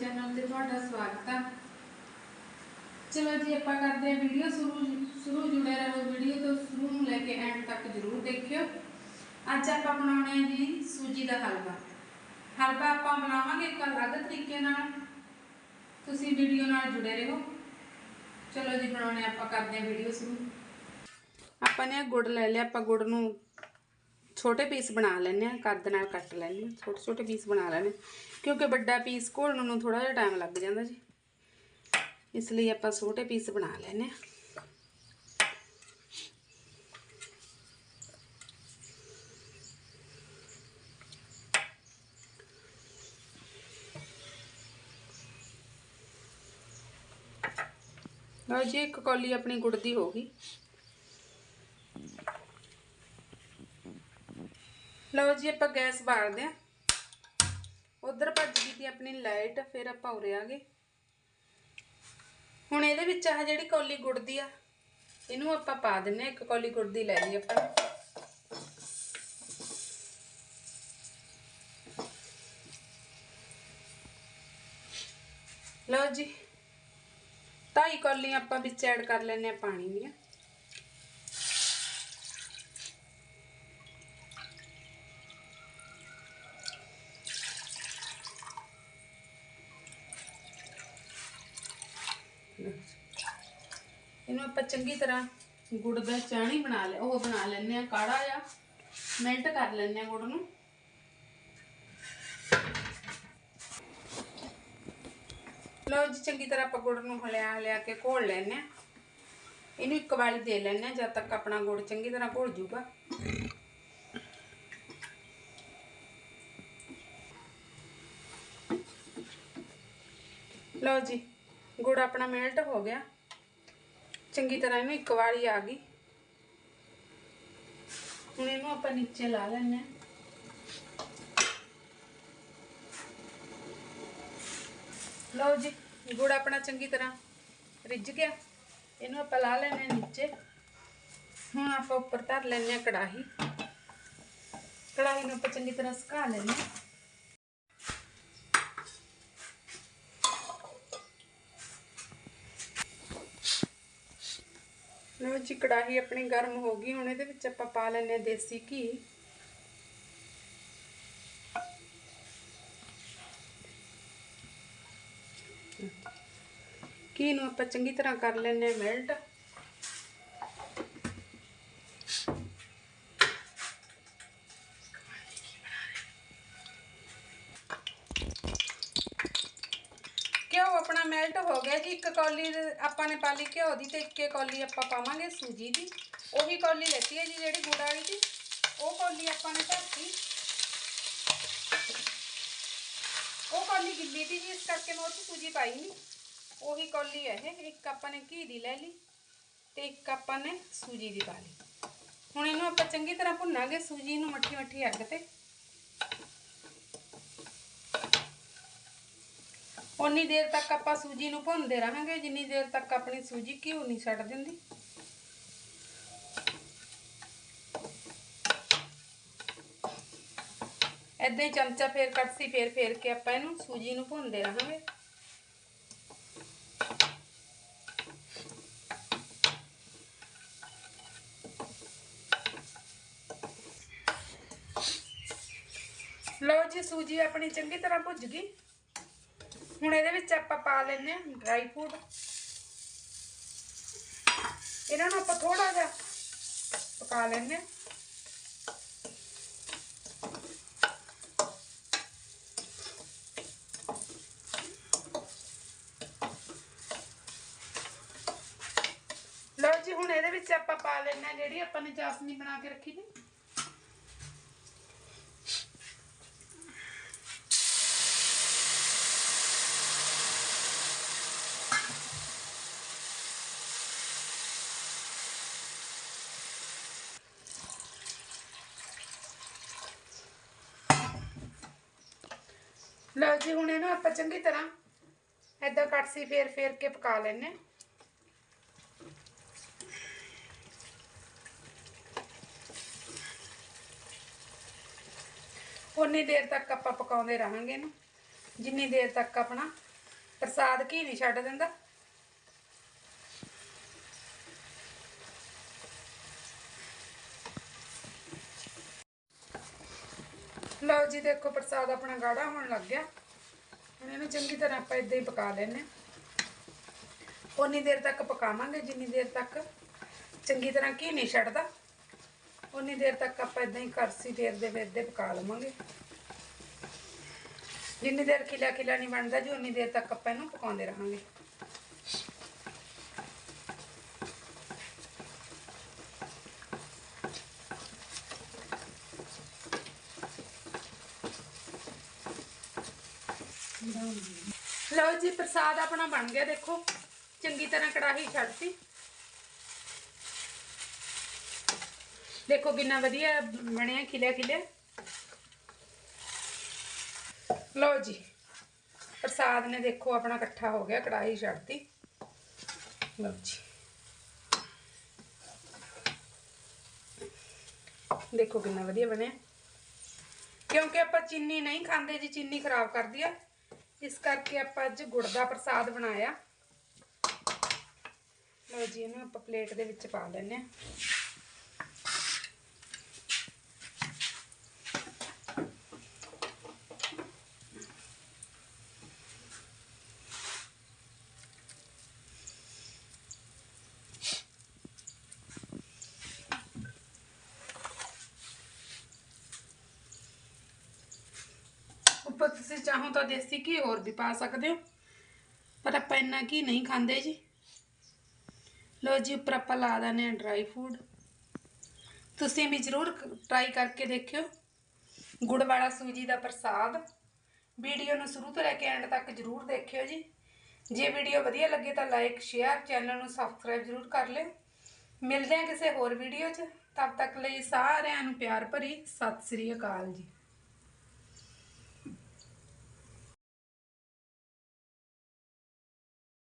Channel ਤੇ ਤੁਹਾਡਾ ਸਵਾਗਤ ਹੈ ਚਲੋ ਜੀ, ਆਪਾਂ ਕਰਦੇ ਹਾਂ ਵੀਡੀਓ ਸ਼ੁਰੂ ਸ਼ੁਰੂ ਜੁੜੇ ਰਹੋ ਵੀਡੀਓ ਤੋਂ, ਸ਼ੁਰੂ ਨੂੰ ਲੈ ਕੇ ਐਂਡ ਤੱਕ ਜ਼ਰੂਰ ਦੇਖਿਓ। ਅੱਜ ਆਪਾਂ ਬਣਾਉਣੇ ਆ ਜੀ ਸੂਜੀ ਦਾ ਹਲਵਾ। ਹਲਵਾ ਆਪਾਂ ਬਣਾਵਾਂਗੇ ਇੱਕ ਅਲੱਗ ਤਰੀਕੇ ਨਾਲ। ਤੁਸੀਂ ਵੀਡੀਓ ਨਾਲ ਜੁੜੇ ਰਹੋ। ਚਲੋ ਜੀ, ਬਣਾਉਣੇ ਆਪਾਂ ਕਰਦੇ ਹਾਂ ਵੀਡੀਓ ਸ਼ੁਰੂ। ਆਪਾਂ ਨੇ ਗੁੜ ਲੈ ਲਿਆ, ਆਪਾਂ ਗੁੜ ਨੂੰ ਛੋਟੇ ਪੀਸ ਬਣਾ ਲੈਣੇ ਆ ਕੱਦ ਨਾਲ ਕੱਟ ਲੈਣੇ ਆ ਛੋਟੇ ਛੋਟੇ ਪੀਸ ਬਣਾ ਲੈਣੇ ਕਿਉਂਕਿ ਵੱਡਾ ਪੀਸ ਘੋਲਣ ਨੂੰ ਥੋੜਾ ਜਿਹਾ ਟਾਈਮ ਲੱਗ ਜਾਂਦਾ ਜੀ ਇਸ ਲਈ ਆਪਾਂ ਛੋਟੇ ਪੀਸ ਬਣਾ ਲੈਣੇ ਆ ਲਓ ਜੀ ਇੱਕ ਕੌਲੀ ਆਪਣੀ ਗੁੜ ਦੀ ਹੋ ਗਈ ਲਓ ਜੀ ਆਪਾਂ ਗੈਸ ਬਾਲਦੇ ਆ ਉਧਰ ਭੱਜ ਗਈ ਤੀ ਆਪਣੀ ਲਾਈਟ, ਫਿਰ ਆਪਾਂ ਉਰੇ ਹੁਣ ਇਹਦੇ ਵਿੱਚ ਆਹ ਜਿਹੜੀ ਕੌਲੀ ਗੁੜ ਦੀ ਆ, ਇਹਨੂੰ ਆਪਾਂ ਪਾ ਦਿੰਨੇ ਆ ਇੱਕ ਕੌਲੀ ਗੁੜ ਦੀ ਲੈ ਲਈ ਆਪਾਂ। ਲਓ ਜੀ, ਢਾਈ ਕੌਲੀ ਆਪਾਂ ਵਿੱਚ ਐਡ ਕਰ ਲੈਨੇ ਆ ਪਾਣੀ ਦੀਆਂ। ਇਹਨੂੰ ਆਪਾਂ ਚੰਗੀ ਤਰ੍ਹਾਂ ਗੁੜ ਦਾ ਚਾਣੀ ਬਣਾ ਲੈ, ਉਹ ਬਣਾ ਲੈਣੇ ਆ ਕਾੜਾ ਜਾਂ ਮੈਲਟ ਕਰ ਲੈਣੇ ਆ ਗੁੜ ਨੂੰ। ਲਓ ਜੀ, ਚੰਗੀ ਤਰ੍ਹਾਂ ਆਪਾਂ ਗੁੜ ਨੂੰ ਹਲਿਆ ਹਲਿਆ ਕੇ ਘੋਲ ਲੈਣੇ ਆ ਇਹਨੂੰ ਇੱਕ ਵਾਰੀ ਦੇ ਲੈਣੇ ਆ ਜਦ ਤੱਕ ਆਪਣਾ ਗੁੜ ਚੰਗੀ ਤਰ੍ਹਾਂ ਘੋਲ ਜੂਗਾ। ਲਓ ਜੀ ਗੁੜ ਆਪਣਾ ਮੈਲਟ ਹੋ ਗਿਆ। ਚੰਗੀ ਤਰ੍ਹਾਂ ਇਹਨੂੰ ਇੱਕ ਵਾਰੀ ਆ ਗਈ। ਹੁਣ ਇਹਨੂੰ ਆਪਾਂ ਨੀਚੇ ਲਾ ਲੈਣੇ ਆ ਲਓ ਜੀ, ਗੁੜ ਆਪਣਾ ਚੰਗੀ ਤਰ੍ਹਾਂ ਰਿੱਝ ਗਿਆ। ਇਹਨੂੰ ਆਪਾਂ ਲਾ ਲੈਣੇ ਨੀਚੇ। ਹੁਣ ਆਪਾਂ ਉੱਪਰ ਧਰ ਲੈਣੇ ਆ ਕੜਾਹੀ। ਕੜਾਹੀ ਨੂੰ ਆਪਾਂ ਚੰਗੀ ਤਰ੍ਹਾਂ ਸੁਕਾ ਲੈਣੇ ਜੀ ਕੜਾਹੀ ਆਪਣੀ ਗਰਮ ਹੋ ਗਈ, ਹੁਣ ਇਹਦੇ ਵਿੱਚ ਆਪਾਂ ਪਾ ਲੈਣੇ ਆ ਦੇਸੀ ਘੀ। ਘੀ ਨੂੰ ਆਪਾਂ ਚੰਗੀ ਤਰ੍ਹਾਂ ਕਰ ਲੈਣੇ ਆ ਮੈਲਟ ਮੈਲਟ ਹੋ ਗਿਆ ਜੀ, ਇੱਕ ਕੌਲੀ ਆਪਾਂ ਨੇ ਪਾ ਘਿਓ ਦੀ ਤੇ ਇੱਕੇ ਕੌਲੀ ਆਪਾਂ ਪਾਵਾਂਗੇ ਸੂਜੀ ਦੀ। ਉਹੀ ਕੌਲੀ ਲੈਤੀ ਹੈ ਜੀ ਜਿਹੜੀ ਗੁੜ ਵਾਲੀ ਦੀ। ਉਹ ਕੌਲੀ ਆਪਾਂ ਨੇ ਧਰਤੀ। ਉਹ ਕੌਲੀ ਗਿੱਲੀ ਦੀ ਜੀ, ਇਸ ਕਰਕੇ ਮੈਂ ਉਹ 'ਚ ਸੂਜੀ ਪਾਈ ਨਹੀਂ ਉਹੀ ਕੌਲੀ ਹੈ ਇਹ, ਇੱਕ ਆਪਾਂ ਨੇ ਘੀ ਦੀ ਲੈ ਲਈ ਤੇ ਇੱਕ ਆਪਾਂ ਨੇ ਸੂਜੀ ਦੀ ਪਾ ਲਈ। ਹੁਣ ਇਹਨੂੰ ਆਪਾਂ ਚੰਗੀ ਤਰ੍ਹਾਂ ਭੁੰਨਾਂਗੇ, ਸੂਜੀ ਨੂੰ ਮੱਠੀ ਮੱਠੀ ਅੱਗ ਤੇ। ਉਨੀ ਦੇਰ ਤੱਕ ਆਪਾਂ ਸੂਜੀ ਨੂੰ ਭੁੰਨਦੇ ਰਹਾਂਗੇ, ਜਿੰਨੀ ਦੇਰ ਤੱਕ ਆਪਣੀ ਸੂਜੀ ਘਿਓ ਨਹੀਂ ਛੱਡ ਦਿੰਦੀ। ਏਦਾਂ ਹੀ ਚਮਚਾ ਫੇਰ ਕੜਛੀ ਫੇਰ ਫੇਰ ਕੇ ਆਪਾਂ ਇਹਨੂੰ ਸੂਜੀ ਨੂੰ ਭੁੰਨਦੇ ਰਹਾਂਗੇ। ਲਓ ਜੀ, ਸੂਜੀ ਆਪਣੀ ਚੰਗੀ ਤਰ੍ਹਾਂ ਭੁੱਜ ਗਈ। ਹੁਣ ਇਹਦੇ ਵਿੱਚ ਆਪਾਂ ਪਾ ਲੈਂਦੇ ਹਾਂ ਡਰਾਈ ਫਰੂਟ ਇਹਨਾਂ ਨੂੰ ਆਪਾਂ ਥੋੜਾ ਜਿਹਾ ਪਕਾ ਲੈਂਦੇ ਹਾਂ। ਲਓ ਜੀ, ਹੁਣ ਇਹਦੇ ਵਿੱਚ ਆਪਾਂ ਪਾ ਲੈਣਾ ਜਿਹੜੀ ਆਪਾਂ ਨੇ ਚਾਸਨੀ ਬਣਾ ਕੇ ਰੱਖੀ ਸੀ। ਲਓ ਹੁਣ ਇਹਨੂੰ ਆਪਾਂ ਚੰਗੀ ਤਰ੍ਹਾਂ ਏਦਾਂ ਕੜਛੀ ਫੇਰ ਫੇਰ ਕੇ ਪਕਾ ਲੈਣੇ ਉਨੀ ਦੇਰ ਤੱਕ ਆਪਾਂ ਪਕਾਉਂਦੇ ਰਹਾਂਗੇ ਇਹਨੂੰ। ਜਿੰਨੀ ਦੇਰ ਤੱਕ ਆਪਣਾ ਪ੍ਰਸਾਦ ਘੀ ਨਹੀਂ ਛੱਡ ਦਿੰਦਾ। ਲਓ ਜੀ, ਦੇਖੋ ਪ੍ਰਸਾਦ ਆਪਣਾ ਗਾੜਾ ਹੋਣ ਲੱਗ ਗਿਆ। ਹੁਣ ਇਹਨੂੰ ਚੰਗੀ ਤਰ੍ਹਾਂ ਆਪਾਂ ਇਦਾਂ ਹੀ ਪਕਾ ਲੈਣੇ ਉਨੀ ਦੇਰ ਤੱਕ ਪਕਾਵਾਂਗੇ, ਜਿੰਨੀ ਦੇਰ ਤੱਕ ਚੰਗੀ ਤਰ੍ਹਾਂ ਘੀ ਨਹੀਂ ਛੱਡਦਾ ਉਨੀ ਦੇਰ ਤੱਕ ਆਪਾਂ ਇਦਾਂ ਹੀ ਕਰਸੀ ਫੇਰਦੇ ਫੇਰਦੇ ਪਕਾ ਲਵਾਂਗੇ। ਜਿੰਨੀ ਦੇਰ ਖਿਲਾ ਖਿਲਾ ਨਹੀਂ ਬਣਦਾ ਜੀ ਉਨੀ ਦੇਰ ਤੱਕ ਆਪਾਂ ਇਹਨੂੰ ਪਕਾਉਂਦੇ ਰਹਾਂਗੇ। ਲਓ ਜੀ, ਪ੍ਰਸਾਦ ਆਪਣਾ ਬਣ ਗਿਆ, ਦੇਖੋ। ਚੰਗੀ ਤਰ੍ਹਾਂ ਕੜਾਹੀ ਛੱਡਤੀ। ਦੇਖੋ ਕਿੰਨਾ ਵਧੀਆ ਬਣਿਆ, ਖਿਲਿਆ ਖਿਲਿਆ। ਲਓ ਜੀ, ਪ੍ਰਸਾਦ ਨੇ ਦੇਖੋ ਆਪਣਾ ਇਕੱਠਾ ਹੋ ਗਿਆ, ਕੜਾਹੀ ਛੱਡਤੀ। ਲਓ ਜੀ। ਦੇਖੋ ਕਿੰਨਾ ਵਧੀਆ ਬਣਿਆ। ਕਿਉਂਕਿ ਆਪਾਂ ਚੀਨੀ ਨਹੀਂ ਖਾਂਦੇ ਜੀ, ਚੀਨੀ ਖਰਾਬ ਕਰਦੀ ਆ। ਇਸ ਕਰਕੇ ਆਪਾਂ ਅੱਜ ਗੁੜ ਦਾ ਪ੍ਰਸਾਦ ਬਣਾਇਆ। ਲਓ ਜੀ, ਇਹਨੂੰ ਆਪਾਂ ਪਲੇਟ ਦੇ ਵਿੱਚ ਪਾ ਲੈਂਦੇ ਆ ਉੱਪਰ ਤੁਸੀਂ ਚਾਹੋ ਤਾਂ ਦੇਸੀ ਘੀ ਹੋਰ ਵੀ ਪਾ ਸਕਦੇ ਹੋ। ਪਰ ਆਪਾਂ ਇੰਨਾ ਘੀ ਨਹੀਂ ਖਾਂਦੇ ਜੀ। ਲੋ ਜੀ, ਉੱਪਰ ਆਪਾਂ ਲਾ ਦਿੰਦੇ ਹਾਂ ਡਰਾਈ ਫੂਡ ਤੁਸੀਂ ਵੀ ਜ਼ਰੂਰ ਟਰਾਈ ਕਰਕੇ ਦੇਖਿਓ। ਗੁੜ ਵਾਲਾ ਸੂਜੀ ਦਾ ਪ੍ਰਸਾਦ। ਵੀਡੀਓ ਨੂੰ ਸ਼ੁਰੂ ਤੋਂ ਲੈ ਕੇ ਐਂਡ ਤੱਕ ਜ਼ਰੂਰ ਦੇਖਿਓ ਜੀ। ਜੇ ਵੀਡੀਓ ਵਧੀਆ ਲੱਗੇ ਤਾਂ ਲਾਈਕ ਸ਼ੇਅਰ ਚੈਨਲ ਨੂੰ ਸਬਸਕ੍ਰਾਈਬ ਜ਼ਰੂਰ ਕਰ ਲਿਓ। ਮਿਲਦੇ ਹਾਂ ਕਿਸੇ ਹੋਰ ਵੀਡੀਓ 'ਚ। ਤਦ ਤੱਕ ਲਈ ਸਾਰਿਆਂ ਨੂੰ ਪਿਆਰ ਭਰੀ, ਸਤਿ ਸ੍ਰੀ ਅਕਾਲ ਜੀ।